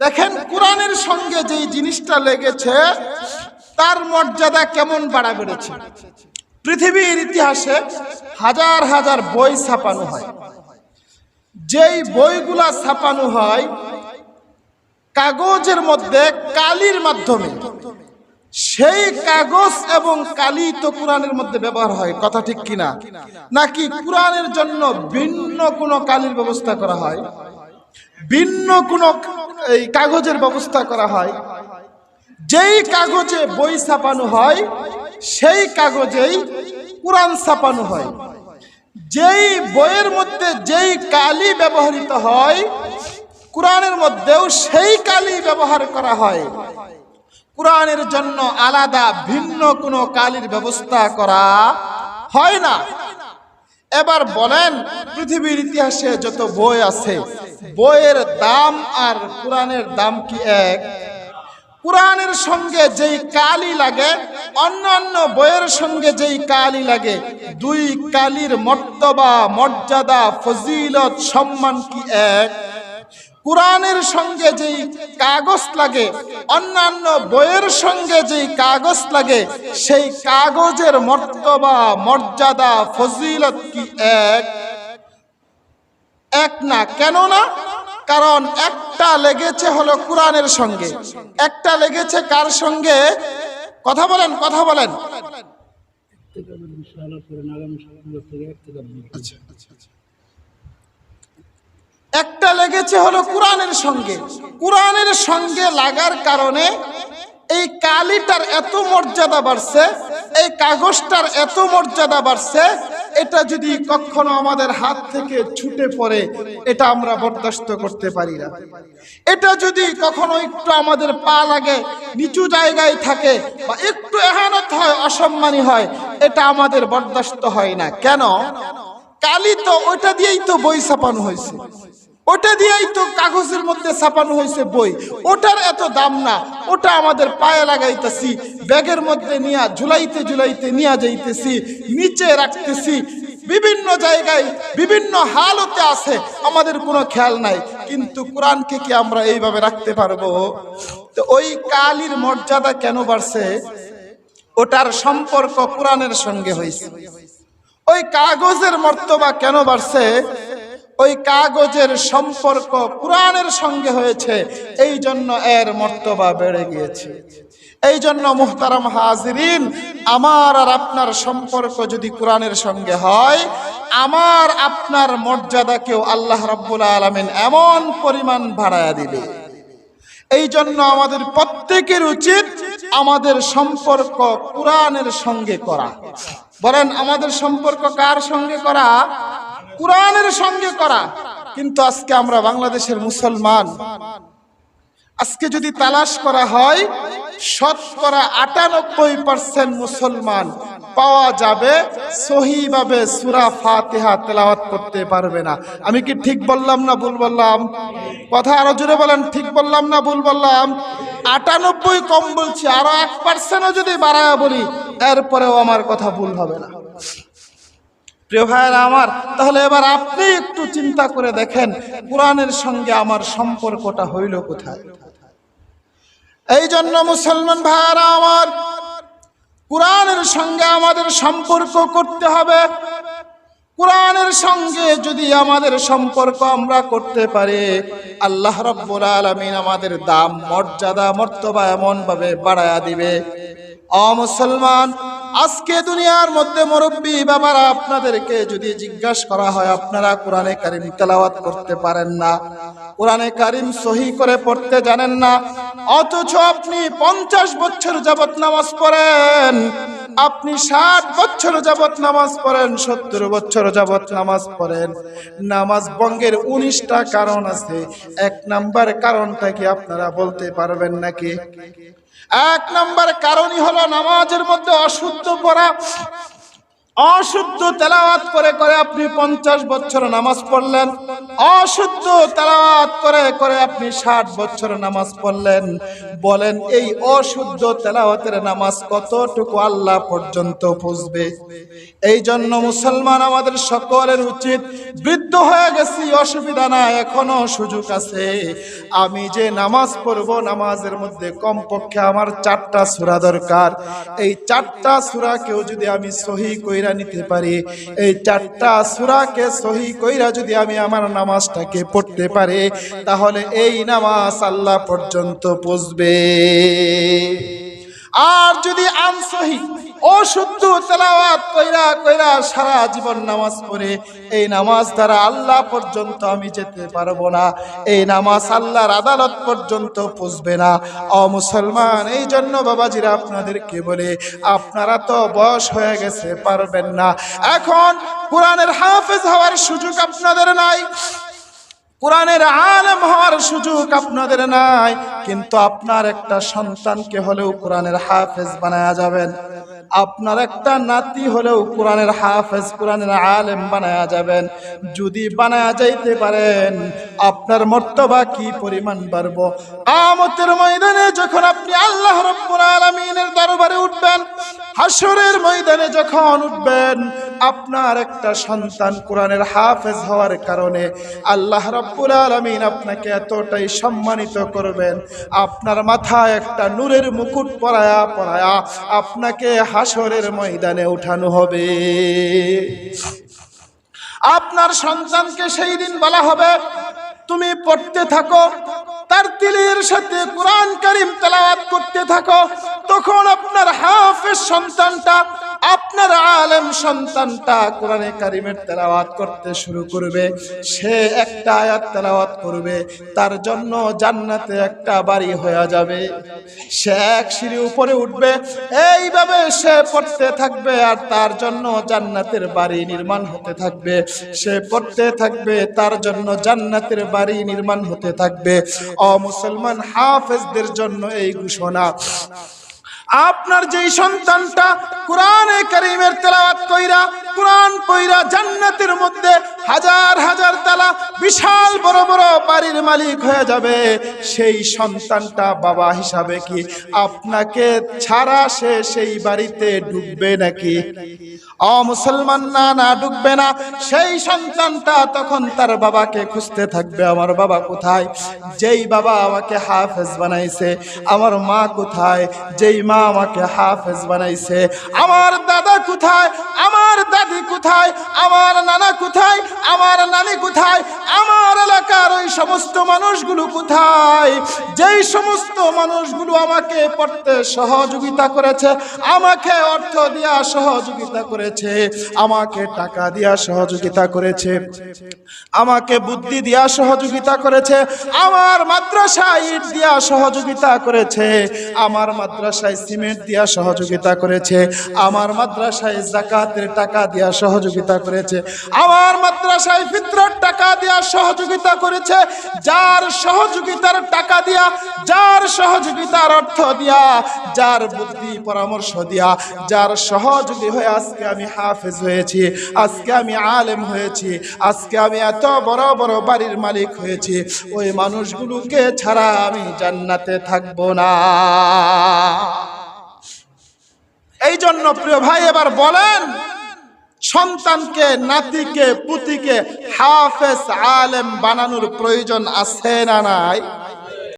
দেখেন কোরআনের সঙ্গে যেই জিনিসটা লেগেছে, তার মর্যাদা কেমন বাড়া বেড়েছে? পৃথিবীর ইতিহাসে হাজার হাজার বই ছাপানো হয়। যেই বইগুলা ছাপানো হয়, কাগজের মধ্যে কালির মাধ্যমে। সেই কাগজ এবং কালি তো কোরআনের মধ্যে ব্যবহার হয়, কথা ঠিক কিনা? নাকি কোরআনের জন্য ভিন্ন কোনো কালির ব্যবস্থা করা হয়? ভিন্ন কোনো এই কাগজের ব্যবস্থা করা হয়। যেই কাগজে বই ছাপানো হয়, সেই কাগজেই কোরআন ছাপানো হয়। যেই বইয়ের মধ্যে যেই কালি ব্যবহৃত হয়, কোরআনের মধ্যেও সেই কালি ব্যবহার করা হয়। কোরআনের জন্য আলাদা, ভিন্ন কোনো কালির ব্যবস্থা করা হয় না। এবার বলেন, পৃথিবীর ইতিহাসে যত বই আছে বইয়ের দাম আর কোরআনের দাম কি এক? কোরআনের সঙ্গে যেই কালি লাগে অন্যান্য বইয়ের সঙ্গে যেই কালি লাগে, দুই কালির মর্তবা, মর্যাদা, ফজিলত, সম্মান কি এক? কোরআনের সঙ্গে যেই কাগজ লাগে অন্যান্য বইয়ের সঙ্গে যেই কাগজ লাগে, সেই কাগজের মর্তবা, মর্যাদা, ফজিলত কি এক? এক না, কেন না? কারণ একটা লেগেছে হলো কোরআনের সঙ্গে। একটা লেগেছে কার সঙ্গে? কথা বলেন কথা বলেন। একটা লেগেছে হলো কোরআনের সঙ্গে। কোরআনের সঙ্গে লাগার কারণে এই কালিটার এত মর্যাদা বাড়ছে, এই কাগজটার এত মর্যাদা বাড়ছে, এটা যদি কখনো আমাদের হাত থেকে ছুটে পড়ে, এটা আমরা বরদাস্ত করতে পারি না। এটা যদি কখনো একটু আমাদের পা লাগে, নিচু জায়গায় থাকে বা একটু এহানত হয়, অসম্মানী হয়, এটা আমাদের বরদাস্ত হয় না। কেন? কালি তো ওইটা দিয়েই তো বই ছাপানো হয়েছে। ওটা দিয়েই তো কাগজের মধ্যে ছাপানো হয়েছে বই। ওটার এত দাম না। ওটা আমাদের পায়ে লাগাইতেছি, ব্যাগের মধ্যে নিয়া ঝুলাইতে ঝুলাইতে নিয়ে যাইতেছি, নিচে রাখতেছি। বিভিন্ন জায়গায় বিভিন্ন হালতে আছে, আমাদের কোনো খেয়াল নাই। কিন্তু কোরআনকে কি আমরা এইভাবে রাখতে পারব? তো ওই কালির মর্যাদা কেন বাড়ছে? ওটার সম্পর্ক কোরআনের সঙ্গে হয়েছে। ওই কাগজের মর্তবা কেন বাড়ছে? ওই কাগজের সম্পর্ক কোরআনের সঙ্গে হয়েছে এই জন্য এর মর্তবা বেড়ে গিয়েছে। এই জন্য মুহতারাম হাজরিন, আমার আর আপনার সম্পর্ক যদি কোরআনের সঙ্গে হয়, আমার আপনার মর্যাদাকেও আল্লাহ রাব্বুল আলামিন এমন পরিমাণ বাড়ায়া দিবে। এই জন্য আমাদের প্রত্যেকের উচিত আমাদের সম্পর্ক কোরআনের সঙ্গে করা। বলেন, আমাদের সম্পর্ক কার সঙ্গে করা? কোরআনের সঙ্গে করা। কিন্তু আজকে আমরা বাংলাদেশের মুসলমান। আজকে যদি তালাশ করা হয়, শতকরা আটানব্বই পার্সেন্ট মুসলমান পাওয়া যাবে, সহিভাবে সুরা ফাতিহা তেলাওয়াত করতে পারবে না। আমি কি ঠিক বললাম না ভুল বললাম? কথা আরও জোরে বলেন, ঠিক বললাম না ভুল বললাম? আটানব্বই কম বলছি, আরও এক পার্সেন্টও যদি বাড়ায় বলি, এরপরেও আমার কথা ভুল হবে না। প্রিয় ভাইয়েরা আমার, তাহলে এবার আপনি একটু চিন্তা করে দেখেন, কোরআনের সঙ্গে আমার সম্পর্কটা হইল কোথায়? এই জন্য মুসলমান ভাইয়েরা আমার, কোরআনের সঙ্গে আমাদের সম্পর্ক করতে হবে। কোরআনের সঙ্গে যদি আমাদের সম্পর্ক আমরা করতে পারি, আল্লাহ রব্বুল আলমিন আমাদের দাম, মর্যাদা, মর্তবা এমনভাবে বাড়ায়া দিবে। অ মুসলমান, আজকে দুনিয়ার মধ্যে মুরব্বী বাবারা আপনাদেরকে যদি জিজ্ঞাসা করা হয়, আপনারা কোরআনে কারিম তেলাওয়াত করতে পারেন না। কোরআনে কারিম সহি করে পড়তে জানেন না। অথচ আপনি পঞ্চাশ বছর যাবৎ নামাজ পড়েন, আপনি ষাট বছর যাবৎ নামাজ পড়েন, সত্তর বছর যাবৎ নামাজ পড়েন। নামাজ বঙ্গের উনিশটা কারণ আছে। এক নাম্বার কারণটা কি আপনারা বলতে পারবেন নাকি? এক নম্বর কারণই হলো নামাজের মধ্যে অশুদ্ধ পড়া। অশুদ্ধ তেলাওয়াত করে করে আপনি পঞ্চাশ বছর নামাজ পড়লেন। অশুদ্ধ তেলাওয়াত করে করে আপনি ষাট বছর নামাজ পড়লেন। বলেন, এই অশুদ্ধ তেলাওয়াতের নামাজ কতটুকু আল্লাহ পর্যন্ত পুষবে এই জন্য মুসলমান আমাদের সকলের উচিত, বৃদ্ধ হয়ে গেছি, অসুবিধা না এখনও সুযোগ আছে। আমি যে নামাজ পড়ব, নামাজের মধ্যে কমপক্ষে আমার চারটা সূরা দরকার। এই চারটা সূরা কেউ যদি আমি সহি কইরা নিতে পারি। এই চারটা সুরাকে সহি কইরা যদি আমি আমার নামাজটাকে পড়তে পারি, তাহলে এই নামাজ আল্লাহ পর্যন্ত পৌঁছবে। আর যদি আনসহি অশুদ্ধ তেলাওয়াত কইরা কইরা সারা জীবন নামাজ পড়ে, এই নামাজ দ্বারা আল্লাহ পর্যন্ত আমি যেতে পারব না, এই নামাজ আল্লাহর আদালত পর্যন্ত পুষবে না। অ মুসলমান, এই জন্য বাবাজিরা আপনাদেরকে বলে, আপনারা তো বয়স হয়ে গেছে, পারবেন না। এখন কোরআনের হাফেজ হওয়ার সুযোগ আপনাদের নাই, কোরআনের আলেম হওয়ার সুযোগ আপনাদের নাই, কিন্তু আপনার একটা সন্তানকে হলেও কোরআনের হাফেজ বানায়া যাবেন। আপনার একটা নাতি হলেও কোরআনের হাফেজ, কোরআনের আলেম বানায়া যাবেন। যদি বানায়া যাইতে পারেন, আপনার মর্তবা কি পরিমাণ বাড়ব? আমতের ময়দানে যখন আপনি আল্লাহ রব্বুল আলমিনের দরবারে উঠবেন হাসরের ময়দানে যখন উঠবেন আপনার একটা সন্তান কোরআনের হাফেজ হওয়ার কারণে আল্লাহ রব্বুল আলামিন আপনাকে এতটাই সম্মানিত করবেন। আপনার মাথায় একটা নূরের মুকুট পরায়া পরায়া আপনাকে হাসরের ময়দানে উঠানো হবে। আপনার সন্তানকে সেই দিন বলা হবে, তুমি পড়তে থাকো, তার তিলের সাথে কোরআন করিম তেলাওয়াত করতে থাকো। তখন আপনার হাফেজ সন্তানটা আপনার আলেম সন্তানটা কোরআনে কারিমের তেলাওয়াত করতে শুরু করবে। সে একটা আয়াত তেলাওয়াত করবে, তার জন্য জান্নাতে একটা বাড়ি হয়ে যাবে। সে এক সিঁড়ি উপরে উঠবে, এইভাবে সে পড়তে থাকবে আর তার জন্য জান্নাতের বাড়ি নির্মাণ হতে থাকবে। সে পড়তে থাকবে, তার জন্য জান্নাতের বাড়ি নির্মাণ হতে থাকবে। অমুসলমান হাফেজদের জন্য এই ঘোষণা। আপনার যেই সন্তানটা কোরআনে করিমের তেলাওয়াত কইরা, কোরআন কইরা জান্নাতের মধ্যে হাজার হাজার তালা বিশাল বড় বড় বাড়ির মালিক হয়ে যাবে, সেই সন্তানটা বাবা হিসাবে কি আপনাকে ছাড়া সে সেই বাড়িতে ঢুকবে নাকি? অ, মুসলমান, না না ঢুকবে না। সেই সন্তানটা তখন তার বাবাকে খুঁজতে থাকবে, আমার বাবা কোথায়? যেই বাবা আমাকে হাফেজ বানাইছে, আমার মা কোথায়? যেই মা আমাকে হাফেজ বানাইছে, আমার দাদা কোথায়? আমার দাদি কোথায়? আমার নানা কোথায়? আমার নানি কোথায়? সমস্ত মানুষগুলো কোথায়? যেই সমস্ত মানুষগুলো আমাকে পড়তে সহযোগিতা করেছে, আমাকে অর্থ দিয়া সহযোগিতা করেছে, আমাকে টাকা দিয়া সহযোগিতা করেছে, আমাকে বুদ্ধি দিয়া সহযোগিতা করেছে, আমার মাদ্রাসায় ইট দিয়া সহযোগিতা করেছে, আমার মাদ্রাসায় সিমেন্ট দিয়া সহযোগিতা করেছে, আমার মাদ্রাসায় জাকাতের টাকা দিয়া সহযোগিতা করেছে, আমার মাদ্রাসায় ফিতরার টাকা দিয়া সহযোগিতা করেছে, যার সহযোগিতার টাকা দিয়া, যার সহযোগিতার অর্থ দিয়া, যার বুদ্ধি পরামর্শ দিয়া, যার সহযোগী হয়ে আজকে আমি হাফেজ হয়েছি, আজকে আমি আলেম হয়েছি, আজকে আমি এত বড় বড় বাড়ির মালিক হয়েছি, ওই মানুষগুলোকে ছাড়া আমি জান্নাতে থাকব না। এই জন্য প্রিয় ভাই, এবার বলেন সন্তানকে নাতিকে পুতিকে হাফেজ আলেম বানানোর প্রয়োজন আছে না নাই?